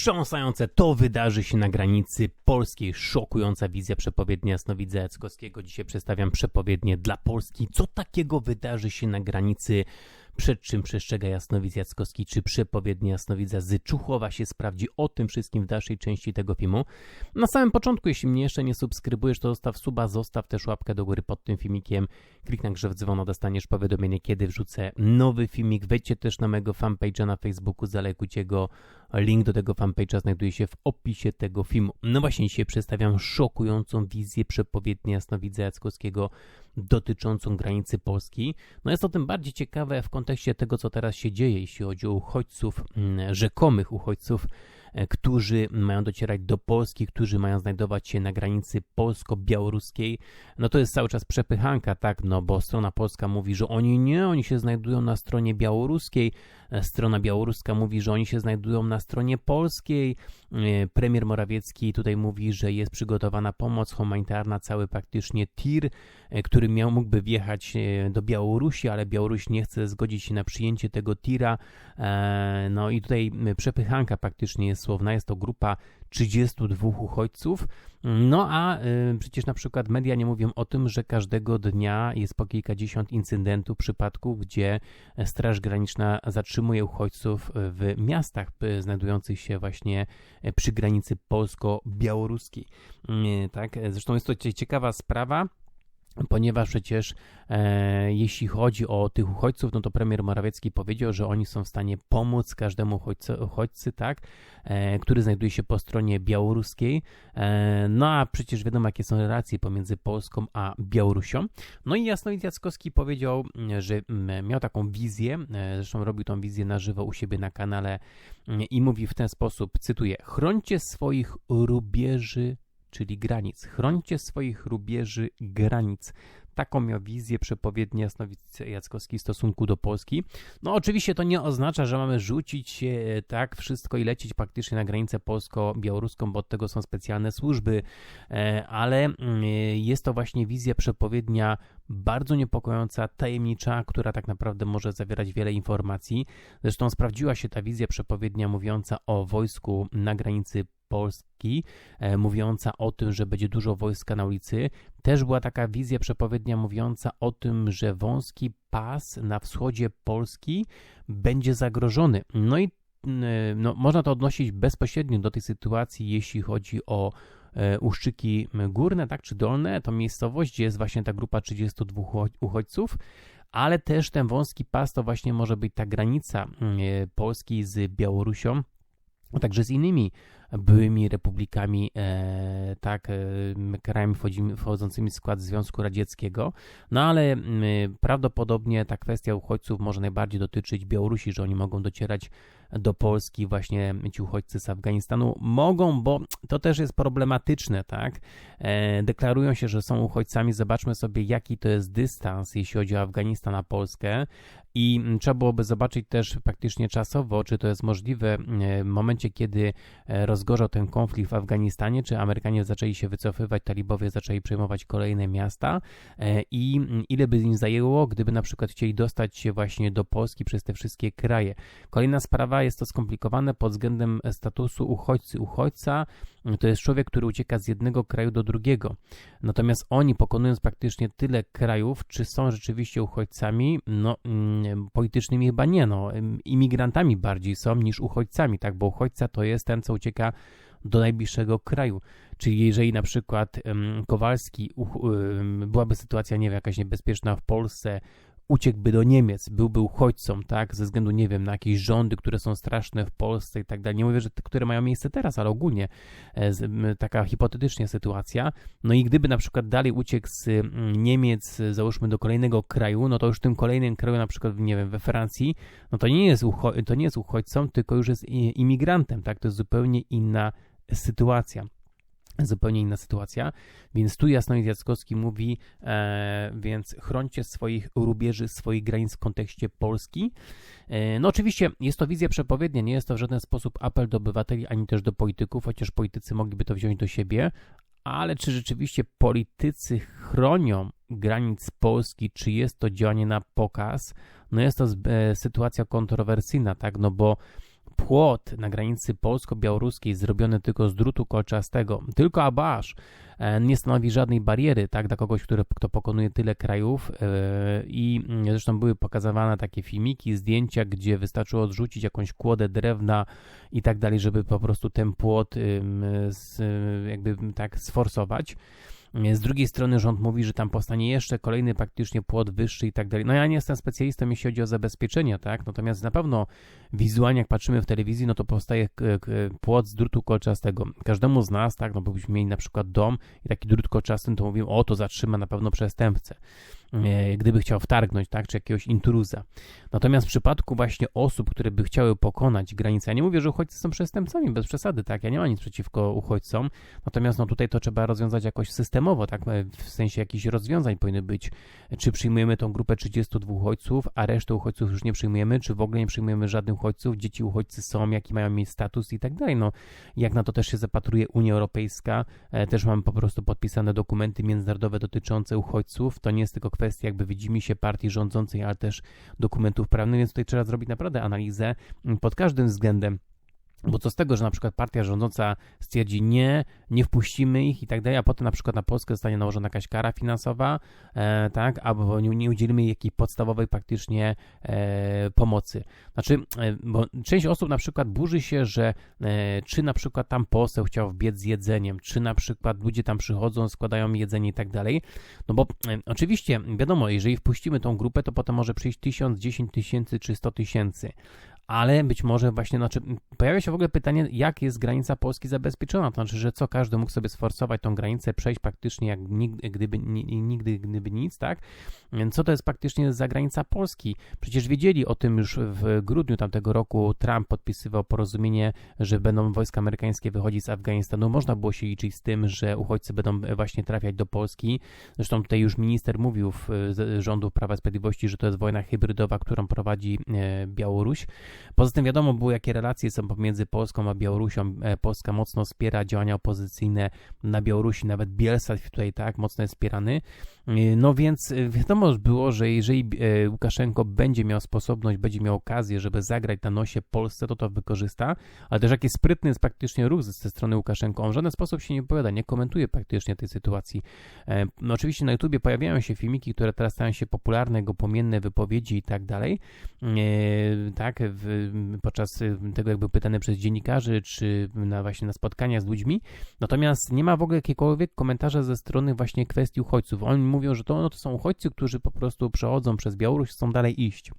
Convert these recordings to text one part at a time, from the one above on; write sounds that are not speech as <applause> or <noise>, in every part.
Wstrząsające to wydarzy się na granicy polskiej. Szokująca wizja przepowiednia Jasnowidza Jackowskiego. Dzisiaj przedstawiam przepowiednie dla Polski. Co takiego wydarzy się na granicy przed czym przestrzega Jasnowidz Jackowski, czy przepowiednia Jasnowidza Zyczuchowa się sprawdzi. O tym wszystkim w dalszej części tego filmu. Na samym początku, jeśli mnie jeszcze nie subskrybujesz, to zostaw suba, zostaw też łapkę do góry pod tym filmikiem. Kliknij grze w dzwono, dostaniesz powiadomienie, kiedy wrzucę nowy filmik. Wejdźcie też na mojego fanpage'a na Facebooku, zalekujcie go. Link do tego fanpage'a znajduje się w opisie tego filmu. No właśnie, dzisiaj przedstawiam szokującą wizję przepowiedni Jasnowidza Jackowskiego dotyczącą granicy Polski. No jest to tym bardziej ciekawe w kontekście tego, co teraz się dzieje, jeśli chodzi o uchodźców, mm, rzekomych uchodźców którzy mają docierać do Polski, którzy mają znajdować się na granicy polsko-białoruskiej. No to jest cały czas przepychanka, tak, no bo strona polska mówi, że oni nie, oni się znajdują na stronie białoruskiej, e, strona białoruska mówi, że oni się znajdują na stronie polskiej. E, premier Morawiecki tutaj mówi, że jest przygotowana pomoc humanitarna, cały praktycznie tir, który miał, mógłby wjechać do Białorusi, ale Białoruś nie chce zgodzić się na przyjęcie tego tira. No i tutaj przepychanka praktycznie jest słowna. Jest to grupa 32 uchodźców. No a y, przecież na przykład media nie mówią o tym, że każdego dnia jest po kilkadziesiąt incydentów, przypadków, gdzie Straż Graniczna zatrzymuje uchodźców w miastach y, znajdujących się właśnie przy granicy polsko-białoruskiej. Y, tak, zresztą jest to ciekawa sprawa ponieważ przecież e, jeśli chodzi o tych uchodźców, no to premier Morawiecki powiedział, że oni są w stanie pomóc każdemu uchodźcy, uchodźcy tak, e, który znajduje się po stronie białoruskiej. E, no a przecież wiadomo, jakie są relacje pomiędzy Polską a Białorusią. No i Jasnowidz Jackowski powiedział, że miał taką wizję, e, zresztą robił tą wizję na żywo u siebie na kanale i mówi w ten sposób, cytuję, chroncie swoich rubieży czyli granic. Chroncie swoich rubieży granic. Taką miał wizję przepowiednia Jasnowic Jackowski w stosunku do Polski. No oczywiście to nie oznacza, że mamy rzucić e, tak wszystko i lecieć praktycznie na granicę polsko-białoruską, bo od tego są specjalne służby, e, ale mm, e, jest to właśnie wizja przepowiednia bardzo niepokojąca, tajemnicza, która tak naprawdę może zawierać wiele informacji. Zresztą sprawdziła się ta wizja przepowiednia mówiąca o wojsku na granicy Polski, e, mówiąca o tym, że będzie dużo wojska na ulicy. Też była taka wizja przepowiednia mówiąca o tym, że wąski pas na wschodzie Polski będzie zagrożony. No i no, można to odnosić bezpośrednio do tej sytuacji, jeśli chodzi o e, Uszczyki Górne, tak, czy Dolne, to miejscowość, gdzie jest właśnie ta grupa 32 uchodźców, ale też ten wąski pas to właśnie może być ta granica e, Polski z Białorusią, a także z innymi byłymi republikami, e, tak, e, krajami wchodzącymi w skład Związku Radzieckiego. No ale prawdopodobnie ta kwestia uchodźców może najbardziej dotyczyć Białorusi, że oni mogą docierać do Polski właśnie ci uchodźcy z Afganistanu. Mogą, bo to też jest problematyczne, tak? E, deklarują się, że są uchodźcami. Zobaczmy sobie, jaki to jest dystans, jeśli chodzi o Afganistan na Polskę. I trzeba byłoby zobaczyć też praktycznie czasowo, czy to jest możliwe w momencie, kiedy roz rozgorzał ten konflikt w Afganistanie, czy Amerykanie zaczęli się wycofywać, talibowie zaczęli przejmować kolejne miasta e, i ile by im zajęło, gdyby na przykład chcieli dostać się właśnie do Polski przez te wszystkie kraje. Kolejna sprawa jest to skomplikowane pod względem statusu uchodźcy. Uchodźca to jest człowiek, który ucieka z jednego kraju do drugiego. Natomiast oni, pokonując praktycznie tyle krajów, czy są rzeczywiście uchodźcami? No, mm, politycznymi chyba nie, no, imigrantami bardziej są niż uchodźcami, tak, bo uchodźca to jest ten, co ucieka do najbliższego kraju. Czyli jeżeli na przykład Kowalski, byłaby sytuacja, nie wiem, jakaś niebezpieczna w Polsce, uciekłby do Niemiec, byłby uchodźcą, tak, ze względu, nie wiem, na jakieś rządy, które są straszne w Polsce i tak dalej. Nie mówię, że te, które mają miejsce teraz, ale ogólnie e, taka hipotetycznie sytuacja. No i gdyby na przykład dalej uciekł z Niemiec, załóżmy do kolejnego kraju, no to już w tym kolejnym kraju, na przykład, nie wiem, we Francji, no to nie jest, to nie jest uchodźcą, tylko już jest imigrantem, tak, to jest zupełnie inna sytuacja zupełnie inna sytuacja. Więc tu Jasnowic Jackowski mówi, e, więc chroncie swoich rubieży, swoich granic w kontekście Polski. E, no oczywiście jest to wizja przepowiednia, nie jest to w żaden sposób apel do obywateli, ani też do polityków, chociaż politycy mogliby to wziąć do siebie, ale czy rzeczywiście politycy chronią granic Polski, czy jest to działanie na pokaz? No jest to e, sytuacja kontrowersyjna, tak, no bo płot na granicy polsko-białoruskiej zrobiony tylko z drutu kolczastego, tylko abaż, e, nie stanowi żadnej bariery, tak, dla kogoś, który, kto pokonuje tyle krajów e, i zresztą były pokazywane takie filmiki, zdjęcia, gdzie wystarczyło odrzucić jakąś kłodę drewna i tak dalej, żeby po prostu ten płot jakby tak sforsować. Z drugiej strony rząd mówi, że tam powstanie jeszcze kolejny praktycznie płot wyższy i tak dalej. No ja nie jestem specjalistą, jeśli chodzi o zabezpieczenia, tak? Natomiast na pewno wizualnie, jak patrzymy w telewizji, no to powstaje płot z drutu kolczastego. Każdemu z nas, tak, no bo byśmy mieli na przykład dom i taki drut kolczasty, to mówimy, o, to zatrzyma na pewno przestępcę. E, gdyby chciał wtargnąć, tak, czy jakiegoś intruza. Natomiast w przypadku właśnie osób, które by chciały pokonać granicę, ja nie mówię, że uchodźcy są przestępcami, bez przesady, tak, ja nie mam nic przeciwko uchodźcom, natomiast no tutaj to trzeba rozwiązać jakoś systemowo, tak, e, w sensie jakichś rozwiązań powinny być, czy przyjmujemy tą grupę 32 uchodźców, a resztę uchodźców już nie przyjmujemy, czy w ogóle nie przyjmujemy żadnych uchodźców, dzieci uchodźcy są, jaki mają mieć status i tak dalej, no, jak na to też się zapatruje Unia Europejska, e, też mamy po prostu podpisane dokumenty międzynarodowe dotyczące uchodźców, to nie jest tylko kwestii jakby widzimy się partii rządzącej, ale też dokumentów prawnych, więc tutaj trzeba zrobić naprawdę analizę mm, pod każdym względem bo co z tego, że na przykład partia rządząca stwierdzi nie, nie wpuścimy ich i tak dalej, a potem na przykład na Polskę zostanie nałożona jakaś kara finansowa, e, tak, albo nie, nie udzielimy jakiejś podstawowej praktycznie e, pomocy. Znaczy, e, bo część osób na przykład burzy się, że e, czy na przykład tam poseł chciał wbiec z jedzeniem, czy na przykład ludzie tam przychodzą, składają jedzenie i tak dalej, no bo e, oczywiście, wiadomo, jeżeli wpuścimy tą grupę, to potem może przyjść tysiąc, dziesięć tysięcy czy sto tysięcy, ale być może właśnie, znaczy, pojawia się w ogóle pytanie, jak jest granica Polski zabezpieczona, to znaczy, że co, każdy mógł sobie sforsować tą granicę, przejść praktycznie jak nigdy, gdyby, nigdy, gdyby nic, tak? Co to jest praktycznie za granica Polski? Przecież wiedzieli o tym już w grudniu tamtego roku, Trump podpisywał porozumienie, że będą wojska amerykańskie wychodzić z Afganistanu, można było się liczyć z tym, że uchodźcy będą właśnie trafiać do Polski, zresztą tutaj już minister mówił w rządu Prawa i Sprawiedliwości, że to jest wojna hybrydowa, którą prowadzi e, Białoruś, Poza tym wiadomo było, jakie relacje są pomiędzy Polską a Białorusią. E, Polska mocno wspiera działania opozycyjne na Białorusi, nawet Bielsat tutaj tak mocno jest wspierany. E, no więc e, wiadomo było, że jeżeli Łukaszenko będzie miał sposobność, będzie miał okazję, żeby zagrać na nosie Polsce, to to wykorzysta, ale też jaki sprytny jest praktycznie ruch ze strony Łukaszenko. On w żaden sposób się nie wypowiada, nie komentuje praktycznie tej sytuacji. No oczywiście na YouTubie pojawiają się filmiki, które teraz stają się popularne, jego pomienne wypowiedzi i tak dalej. Tak, w, podczas y, tego, jak był pytany przez dziennikarzy, czy na właśnie na spotkania z ludźmi. Natomiast nie ma w ogóle jakiegokolwiek komentarza ze strony właśnie kwestii uchodźców. Oni mówią, że to, no, to są uchodźcy, którzy po prostu przechodzą przez Białoruś, chcą dalej iść.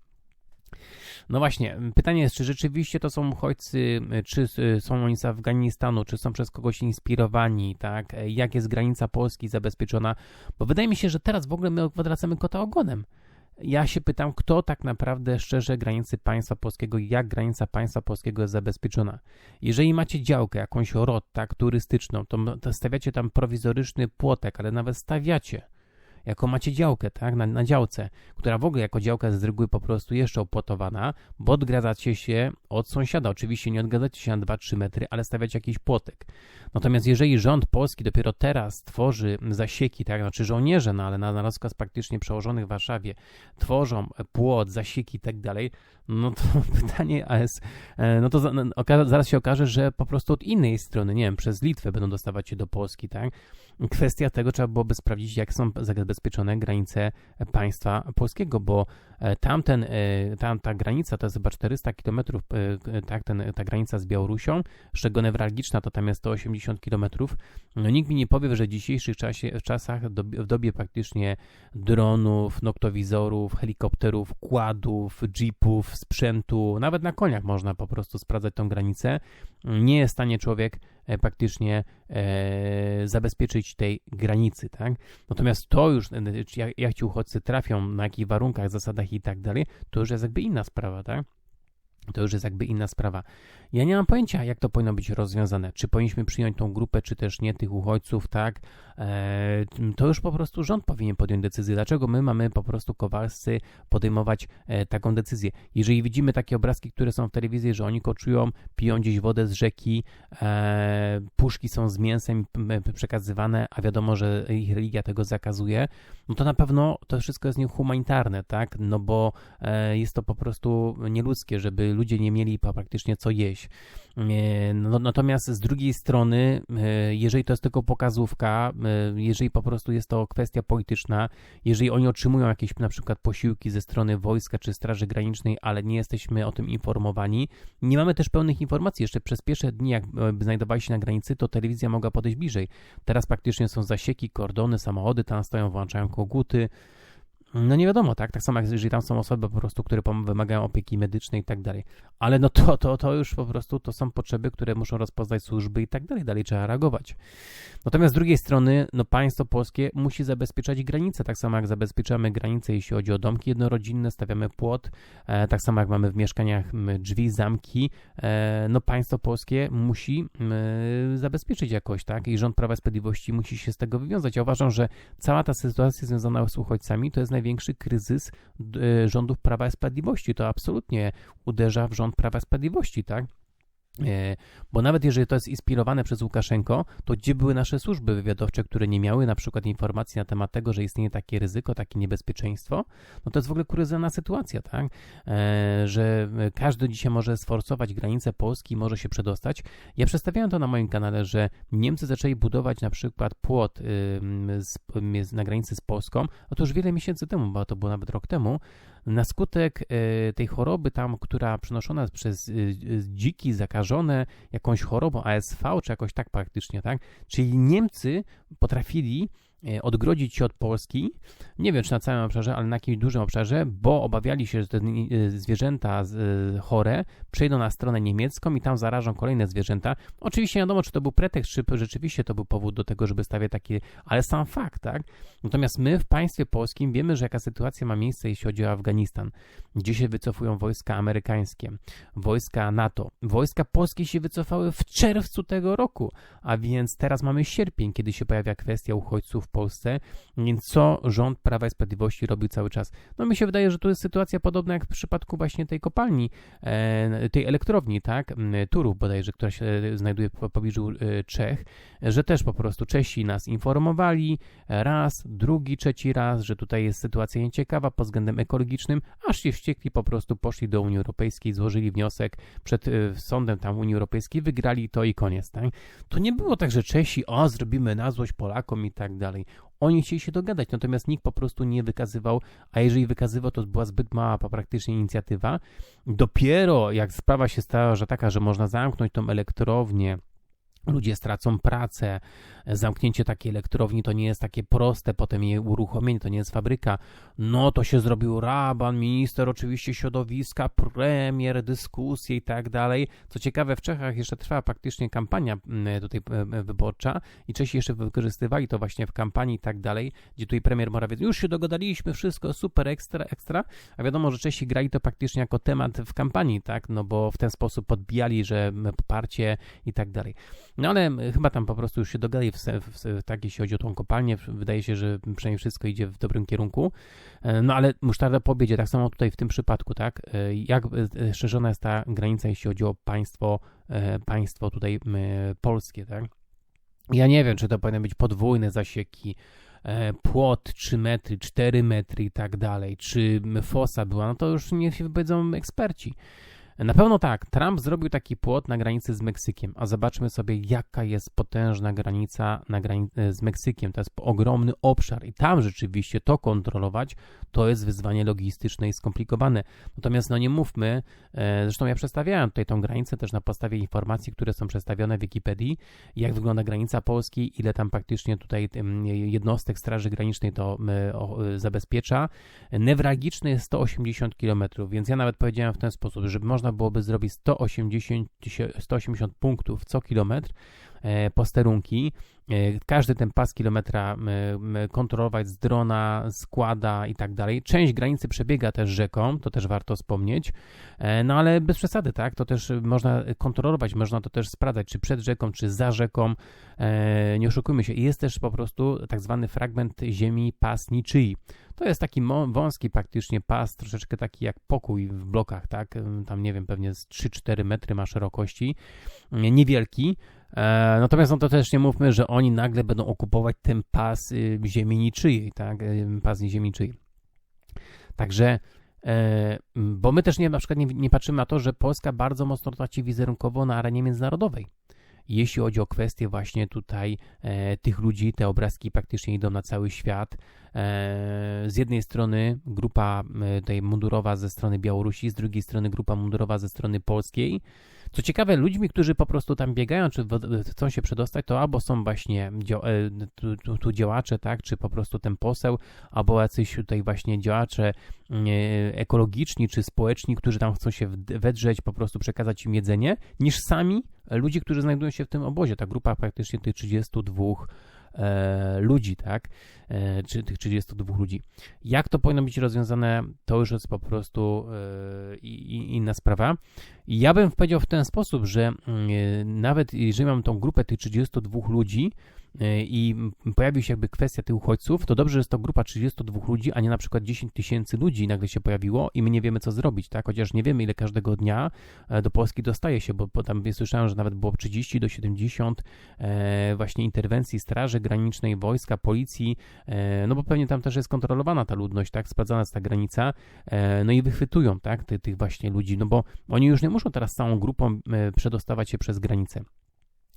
No właśnie, pytanie jest, czy rzeczywiście to są uchodźcy, czy są oni z Afganistanu, czy są przez kogoś inspirowani, tak? Jak jest granica Polski zabezpieczona? Bo wydaje mi się, że teraz w ogóle my odwracamy kota ogonem ja się pytam, kto tak naprawdę szczerze granicy państwa polskiego, jak granica państwa polskiego jest zabezpieczona. Jeżeli macie działkę, jakąś rot, tak, turystyczną, to, to stawiacie tam prowizoryczny płotek, ale nawet stawiacie jako macie działkę, tak, na, na działce, która w ogóle jako działka jest z reguły po prostu jeszcze opłotowana, bo odgradzacie się od sąsiada. Oczywiście nie odgradzacie się na 2-3 metry, ale stawiacie jakiś płotek. Natomiast jeżeli rząd polski dopiero teraz tworzy zasieki, tak, znaczy żołnierze, no ale na, na rozkaz praktycznie przełożonych w Warszawie tworzą płot, zasieki i tak dalej, no to <laughs> pytanie jest, no to no, zaraz się okaże, że po prostu od innej strony, nie wiem, przez Litwę będą dostawać się do Polski, tak? Kwestia tego trzeba byłoby sprawdzić, jak są zabezpieczone granice państwa polskiego, bo tamten, e, tam ta granica to jest chyba 400 km, e, tak, ten, ta granica z Białorusią, z czego newralgiczna to tam jest 180 km. No nikt mi nie powie, że w dzisiejszych czasie, w czasach, w dobie praktycznie dronów, noktowizorów, helikopterów, kładów, jeepów, sprzętu, nawet na koniach można po prostu sprawdzać tą granicę. Nie jest w stanie człowiek e, praktycznie e, zabezpieczyć tej granicy, tak? Natomiast to już, e, jak, jak ci uchodźcy trafią, na jakich warunkach, zasadach i tak dalej, to już jest jakby inna sprawa, tak? To już jest jakby inna sprawa. Ja nie mam pojęcia, jak to powinno być rozwiązane. Czy powinniśmy przyjąć tą grupę, czy też nie tych uchodźców, tak? E, to już po prostu rząd powinien podjąć decyzję. Dlaczego my mamy po prostu kowalscy podejmować e, taką decyzję? Jeżeli widzimy takie obrazki, które są w telewizji, że oni koczują, piją gdzieś wodę z rzeki, e, puszki są z mięsem przekazywane, a wiadomo, że ich religia tego zakazuje, no to na pewno to wszystko jest niehumanitarne, tak? No bo jest to po prostu nieludzkie, żeby ludzie nie mieli praktycznie co jeść. No, natomiast z drugiej strony, jeżeli to jest tylko pokazówka, jeżeli po prostu jest to kwestia polityczna, jeżeli oni otrzymują jakieś na przykład posiłki ze strony wojska czy Straży Granicznej, ale nie jesteśmy o tym informowani, nie mamy też pełnych informacji. Jeszcze przez pierwsze dni, jak znajdowali się na granicy, to telewizja mogła podejść bliżej. Teraz praktycznie są zasieki, kordony, samochody tam stoją, włączają koguty. No nie wiadomo, tak? Tak samo jak jeżeli tam są osoby po prostu, które wymagają opieki medycznej i tak dalej. Ale no to, to, to już po prostu to są potrzeby, które muszą rozpoznać służby i tak dalej. Dalej trzeba reagować. Natomiast z drugiej strony, no państwo polskie musi zabezpieczać granice, tak samo jak zabezpieczamy granice, jeśli chodzi o domki jednorodzinne, stawiamy płot, e, tak samo jak mamy w mieszkaniach drzwi, zamki, e, no państwo polskie musi e, zabezpieczyć jakoś, tak? I rząd Prawa i Sprawiedliwości musi się z tego wywiązać. Ja uważam, że cała ta sytuacja związana z uchodźcami to jest największy kryzys e, rządów Prawa i Sprawiedliwości. To absolutnie uderza w rząd Prawa i Sprawiedliwości, tak? E, bo nawet jeżeli to jest inspirowane przez Łukaszenko, to gdzie były nasze służby wywiadowcze, które nie miały na przykład informacji na temat tego, że istnieje takie ryzyko, takie niebezpieczeństwo? No to jest w ogóle kuryzyjna sytuacja, tak? E, że każdy dzisiaj może sforcować granice Polski, może się przedostać. Ja przedstawiałem to na moim kanale, że Niemcy zaczęli budować na przykład płot na granicy z Polską, już wiele miesięcy temu, bo to było nawet rok temu, na skutek e, tej choroby tam, która przenoszona jest przez e, dziki zakażone jakąś chorobą ASV, czy jakoś tak praktycznie, tak? Czyli Niemcy potrafili E, odgrodzić się od Polski, nie wiem czy na całym obszarze, ale na jakimś dużym obszarze, bo obawiali się, że te e, zwierzęta e, chore przejdą na stronę niemiecką i tam zarażą kolejne zwierzęta. Oczywiście nie wiadomo, czy to był pretekst, czy rzeczywiście to był powód do tego, żeby stawiać takie, ale sam fakt, tak? Natomiast my w państwie polskim wiemy, że jaka sytuacja ma miejsce, jeśli chodzi o Afganistan, gdzie się wycofują wojska amerykańskie, wojska NATO. Wojska polskie się wycofały w czerwcu tego roku, a więc teraz mamy sierpień, kiedy się pojawia kwestia uchodźców Polsce. Więc co rząd Prawa i Sprawiedliwości robił cały czas? No mi się wydaje, że tu jest sytuacja podobna jak w przypadku właśnie tej kopalni, e, tej elektrowni, tak, Turów bodajże, która się znajduje w pobliżu e, Czech, że też po prostu Czesi nas informowali raz, drugi, trzeci raz, że tutaj jest sytuacja nieciekawa pod względem ekologicznym, aż się wściekli, po prostu poszli do Unii Europejskiej, złożyli wniosek przed e, sądem tam Unii Europejskiej, wygrali to i koniec, tak? To nie było tak, że Czesi, o, zrobimy na złość Polakom i tak dalej. Oni chcieli się dogadać, natomiast nikt po prostu nie wykazywał, a jeżeli wykazywał, to była zbyt mała praktycznie inicjatywa. Dopiero jak sprawa się stała, że taka, że można zamknąć tą elektrownię, ludzie stracą pracę, zamknięcie takiej elektrowni to nie jest takie proste, potem jej uruchomienie, to nie jest fabryka. No to się zrobił raban, minister oczywiście środowiska, premier, dyskusje i tak dalej. Co ciekawe, w Czechach jeszcze trwa praktycznie kampania mm, tutaj e, e, wyborcza i Czesi jeszcze wykorzystywali to właśnie w kampanii i tak dalej, gdzie tutaj premier Morawiecki, już się dogadaliśmy, wszystko super, ekstra, ekstra, a wiadomo, że Czesi grali to praktycznie jako temat w kampanii, tak, no bo w ten sposób podbijali, że poparcie i tak dalej. No ale chyba tam po prostu już się dogadali w, w, tak, jeśli chodzi o tą kopalnię. Wydaje się, że przynajmniej wszystko idzie w dobrym kierunku. E, no ale musztarda po obiedzie, tak samo tutaj w tym przypadku, tak? E, jak e, szerzona jest ta granica, jeśli chodzi o państwo, państwo tutaj polskie, tak? Ja nie wiem, czy to powinny być podwójne zasieki, płot 3 metry, 4 metry i tak dalej, czy fosa była, no to już nie się wypowiedzą eksperci. Na pewno tak, Trump zrobił taki płot na granicy z Meksykiem, a zobaczmy sobie, jaka jest potężna granica na grani e, z Meksykiem. To jest ogromny obszar i tam rzeczywiście to kontrolować to jest wyzwanie logistyczne i skomplikowane. Natomiast no nie mówmy, e, zresztą ja przedstawiałem tutaj tą granicę też na podstawie informacji, które są przedstawione w Wikipedii, jak wygląda granica Polski, ile tam praktycznie tutaj jednostek Straży Granicznej to zabezpiecza. Newralgiczny jest 180 km, więc ja nawet powiedziałem w ten sposób, że można byłoby zrobić 180, 180 punktów co kilometr e, posterunki. E, każdy ten pas kilometra kontrolować z drona, składa i tak dalej. Część granicy przebiega też rzeką, to też warto wspomnieć, e, no ale bez przesady, tak? To też można kontrolować, można to też sprawdzać, czy przed rzeką, czy za rzeką. Nie oszukujmy się. Jest też po prostu tak zwany fragment ziemi pas niczyi. To jest taki wąski praktycznie pas, troszeczkę taki jak pokój w blokach, tak? Tam nie wiem, pewnie z 3-4 metry ma szerokości, niewielki. E, natomiast no to też nie mówmy, że oni nagle będą okupować ten pas y, ziemi niczyjej, tak? Pas ziemi niczyjej. Także E, bo my też nie, na przykład nie, nie patrzymy na to, że Polska bardzo mocno traci wizerunkowo na arenie międzynarodowej jeśli chodzi o kwestie właśnie tutaj e, tych ludzi, te obrazki praktycznie idą na cały świat. E, z jednej strony grupa e, tej mundurowa ze strony Białorusi, z drugiej strony grupa mundurowa ze strony polskiej. Co ciekawe, ludźmi, którzy po prostu tam biegają, czy chcą się przedostać, to albo są właśnie e, tu, tu, tu działacze, tak, czy po prostu ten poseł, albo jacyś tutaj właśnie działacze mm, e, ekologiczni, czy społeczni, którzy tam chcą się wedrzeć, po prostu przekazać im jedzenie, niż sami ludzie, którzy znajdują się w tym obozie. Ta grupa praktycznie tych 32 e, ludzi, tak? E, czy tych 32 ludzi. Jak to powinno być rozwiązane, to już jest po prostu e, inna sprawa. Ja bym powiedział w ten sposób, że mm, e, nawet jeżeli mam tą grupę tych 32 ludzi, i pojawił się jakby kwestia tych uchodźców, to dobrze, że jest to grupa 32 ludzi, a nie na przykład 10 tysięcy ludzi nagle się pojawiło i my nie wiemy, co zrobić, tak? Chociaż nie wiemy, ile każdego dnia e, do Polski dostaje się, bo, bo tam słyszałem, że nawet było 30 do 70 e, właśnie interwencji Straży Granicznej, wojska, policji, e, no bo pewnie tam też jest kontrolowana ta ludność, tak? Sprawdzana jest ta granica, e, no i wychwytują, tak? Ty, tych właśnie ludzi, no bo oni już nie muszą teraz całą grupą e, przedostawać się przez granicę.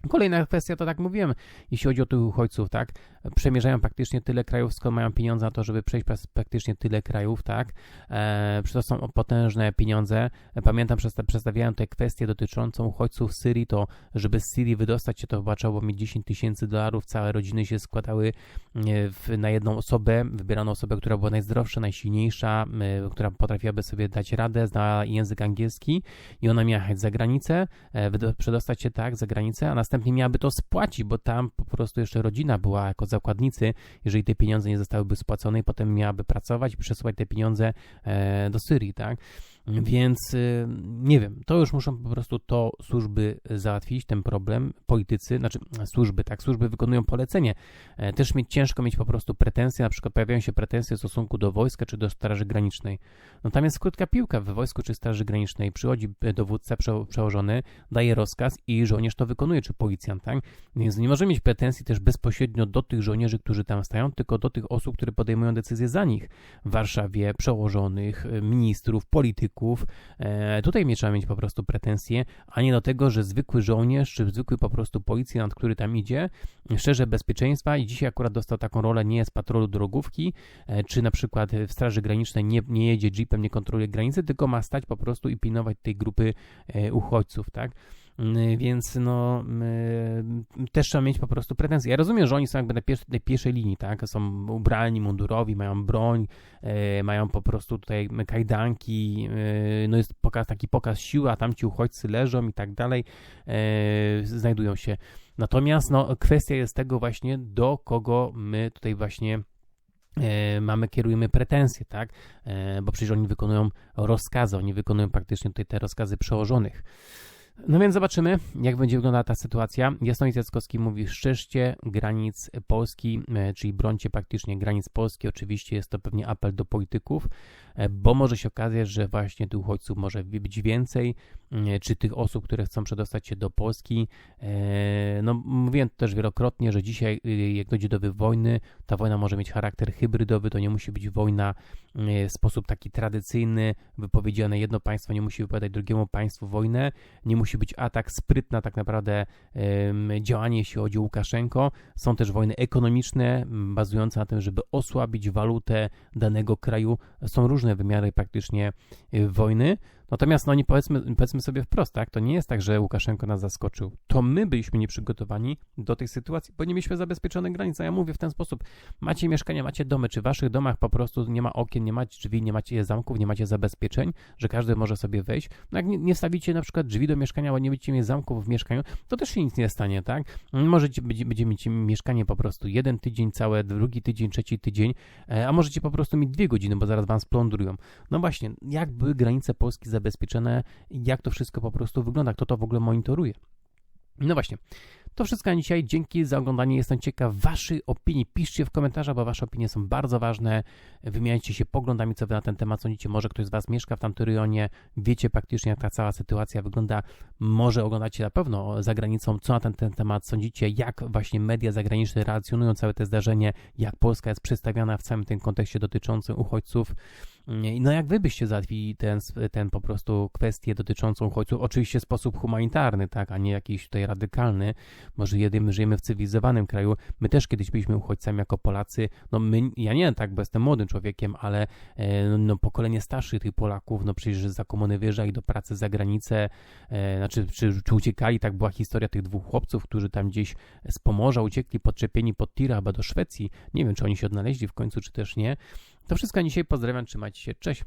Kolejna kwestia, to tak mówiłem, jeśli chodzi o tych uchodźców, tak, przemierzają praktycznie tyle krajów, skąd mają pieniądze na to, żeby przejść przez praktycznie tyle krajów, tak, e, to są potężne pieniądze. Pamiętam, przedstawiałem tę kwestię dotyczącą uchodźców z Syrii, to żeby z Syrii wydostać się, to chyba trzeba było mieć 10 tysięcy dolarów, całe rodziny się składały e, w, na jedną osobę, wybierano osobę, która była najzdrowsza, najsilniejsza, e, która potrafiłaby sobie dać radę, znała język angielski i ona miała jechać za granicę, e, przedostać się tak za granicę, a następnie następnie miałaby to spłacić, bo tam po prostu jeszcze rodzina była jako zakładnicy, jeżeli te pieniądze nie zostałyby spłacone i potem miałaby pracować i przesyłać te pieniądze e, do Syrii, tak? Więc y, nie wiem, to już muszą po prostu to służby załatwić, ten problem, politycy, znaczy służby, tak, służby wykonują polecenie. E, też mieć ciężko mieć po prostu pretensje, na przykład pojawiają się pretensje w stosunku do wojska czy do Straży Granicznej. No tam jest krótka piłka w wojsku czy Straży Granicznej, przychodzi dowódca przełożony, daje rozkaz i żołnierz to wykonuje, czy policjant, tak? Więc nie możemy mieć pretensji też bezpośrednio do tych żołnierzy, którzy tam stają, tylko do tych osób, które podejmują decyzje za nich. W Warszawie przełożonych, ministrów, polityków, polityków. E, tutaj nie trzeba mieć po prostu pretensje, a nie do tego, że zwykły żołnierz, czy zwykły po prostu policjant, który tam idzie, szczerze bezpieczeństwa i dzisiaj akurat dostał taką rolę, nie jest patrolu drogówki, e, czy na przykład w Straży Granicznej nie, nie jedzie jeepem, nie kontroluje granicy, tylko ma stać po prostu i pilnować tej grupy e, uchodźców, tak? Mm, więc no też trzeba mieć po prostu pretensje. Ja rozumiem, że oni są jakby na tej pierwszej linii, tak? Są ubrani, mundurowi, mają broń, e, mają po prostu tutaj kajdanki, no jest pokaz, taki pokaz siły, a tam ci uchodźcy leżą i tak dalej, znajdują się. Natomiast no, kwestia jest tego właśnie, do kogo my tutaj właśnie mamy, kierujemy pretensje, tak? bo przecież oni wykonują rozkazy, oni wykonują praktycznie tutaj te rozkazy przełożonych. No więc zobaczymy, jak będzie wyglądała ta sytuacja. Jasnowic Jackowski mówi, szczeszcie granic Polski, e, czyli brońcie praktycznie granic Polski. Oczywiście jest to pewnie apel do polityków, bo może się okazać, że właśnie tych uchodźców może być więcej, e, czy tych osób, które chcą przedostać się do Polski. No mówiłem też wielokrotnie, że dzisiaj jak dojdzie do wojny, ta wojna może mieć charakter hybrydowy, to nie musi być wojna w sposób taki tradycyjny, wypowiedziane jedno państwo nie musi wypowiadać drugiemu państwu wojnę, nie musi być atak, sprytna tak naprawdę działanie, jeśli chodzi o Łukaszenko. Są też wojny ekonomiczne, bazujące na tym, żeby osłabić walutę danego kraju. Są różne wymiary praktycznie y, wojny. Natomiast no nie powiedzmy, powiedzmy sobie wprost, tak? To nie jest tak, że Łukaszenko nas zaskoczył. To my byliśmy nieprzygotowani do tej sytuacji, bo nie mieliśmy zabezpieczone granice. Ja mówię w ten sposób. Macie mieszkania, macie domy, czy w waszych domach po prostu nie ma okien, nie macie drzwi, nie macie zamków, nie macie zabezpieczeń, że każdy może sobie wejść. No jak nie, nie na przykład drzwi do mieszkania, bo nie będziecie mieć zamków w mieszkaniu, to też się nic nie stanie, tak? Możecie, będziecie mieć mieszkanie po prostu jeden tydzień całe, drugi tydzień, trzeci tydzień, e, a możecie po prostu mieć dwie godziny, bo zaraz wam splądrują. No właśnie, jak były granice Polski zabezpieczone? Zabezpieczone, jak to wszystko po prostu wygląda, kto to w ogóle monitoruje. No właśnie, to wszystko na dzisiaj. Dzięki za oglądanie. Jestem ciekaw Waszej opinii. Piszcie w komentarzach, bo Wasze opinie są bardzo ważne. Wymieniajcie się poglądami, co Wy na ten temat sądzicie. Może ktoś z Was mieszka w tamtym rejonie, wiecie praktycznie, jak ta cała sytuacja wygląda. Może oglądacie na pewno za granicą, co na ten, ten temat sądzicie, jak właśnie media zagraniczne relacjonują całe te zdarzenie, jak Polska jest przedstawiana w całym tym kontekście dotyczącym uchodźców. No jak wy byście załatwili ten, ten po prostu kwestię dotyczącą uchodźców, oczywiście w sposób humanitarny, tak, a nie jakiś tutaj radykalny, może jedymy żyjemy w cywilizowanym kraju, my też kiedyś byliśmy uchodźcami jako Polacy, no my, ja nie tak, bo jestem młodym człowiekiem, ale e, no pokolenie starszych tych Polaków, no przecież za komuny wyjeżdżali do pracy za granicę, e, znaczy czy, czy uciekali, tak była historia tych dwóch chłopców, którzy tam gdzieś z Pomorza uciekli podczepieni pod Tira chyba do Szwecji, nie wiem czy oni się odnaleźli w końcu, czy też nie, to wszystko dzisiaj, pozdrawiam, trzymajcie się, cześć.